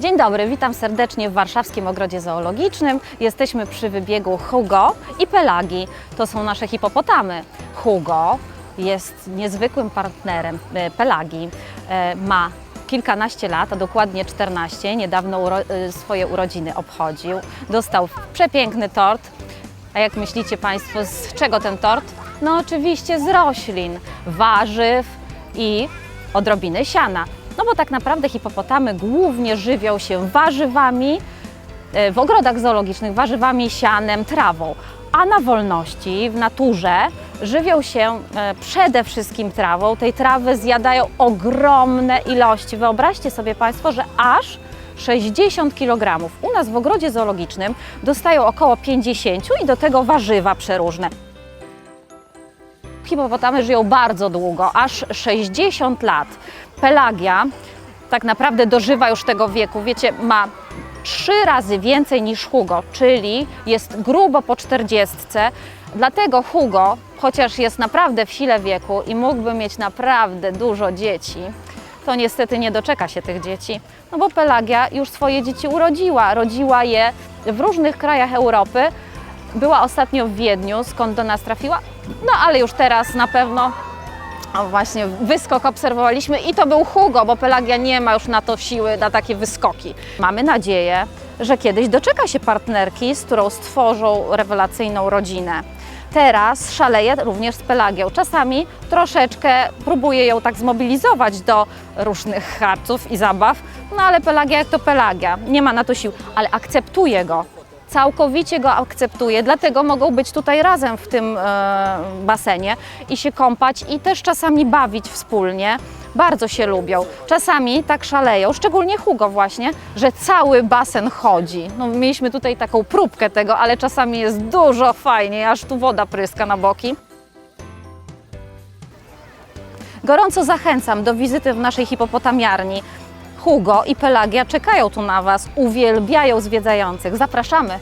Dzień dobry, witam serdecznie w Warszawskim Ogrodzie Zoologicznym. Jesteśmy przy wybiegu Hugo i Pelagi. To są nasze hipopotamy. Hugo jest niezwykłym partnerem e, Pelagi. E, Ma kilkanaście lat, a dokładnie 14. Niedawno uro- e, swoje urodziny obchodził. Dostał przepiękny tort. A jak myślicie Państwo, z czego ten tort? No oczywiście z roślin, warzyw i odrobiny siana. No bo tak naprawdę hipopotamy głównie żywią się warzywami, e, w ogrodach zoologicznych warzywami, sianem, trawą, a na wolności, w naturze żywią się e, przede wszystkim trawą. Tej trawy zjadają ogromne ilości. Wyobraźcie sobie Państwo, że aż 60 kg. U nas w ogrodzie zoologicznym dostają około 50 i do tego warzywa przeróżne. Hipopotamy żyją bardzo długo, aż 60 lat. Pelagia tak naprawdę dożywa już tego wieku. Wiecie, ma trzy razy więcej niż Hugo, czyli jest grubo po 40. Dlatego Hugo, chociaż jest naprawdę w sile wieku i mógłby mieć naprawdę dużo dzieci, to niestety nie doczeka się tych dzieci, no bo Pelagia już swoje dzieci urodziła. Rodziła je w różnych krajach Europy. Była ostatnio w Wiedniu, skąd do nas trafiła, no ale już teraz na pewno o właśnie, wyskok obserwowaliśmy i to był Hugo, bo Pelagia nie ma już na to siły, na takie wyskoki. Mamy nadzieję, że kiedyś doczeka się partnerki, z którą stworzą rewelacyjną rodzinę. Teraz szaleje również z Pelagią. Czasami troszeczkę próbuje ją tak zmobilizować do różnych harców i zabaw, no ale Pelagia jak to Pelagia, nie ma na to sił, ale akceptuje go całkowicie go akceptuje, dlatego mogą być tutaj razem w tym e, basenie i się kąpać i też czasami bawić wspólnie. Bardzo się lubią. Czasami tak szaleją, szczególnie Hugo właśnie, że cały basen chodzi. No, mieliśmy tutaj taką próbkę tego, ale czasami jest dużo fajniej, aż tu woda pryska na boki. Gorąco zachęcam do wizyty w naszej hipopotamiarni. Hugo i Pelagia czekają tu na Was, uwielbiają zwiedzających. Zapraszamy!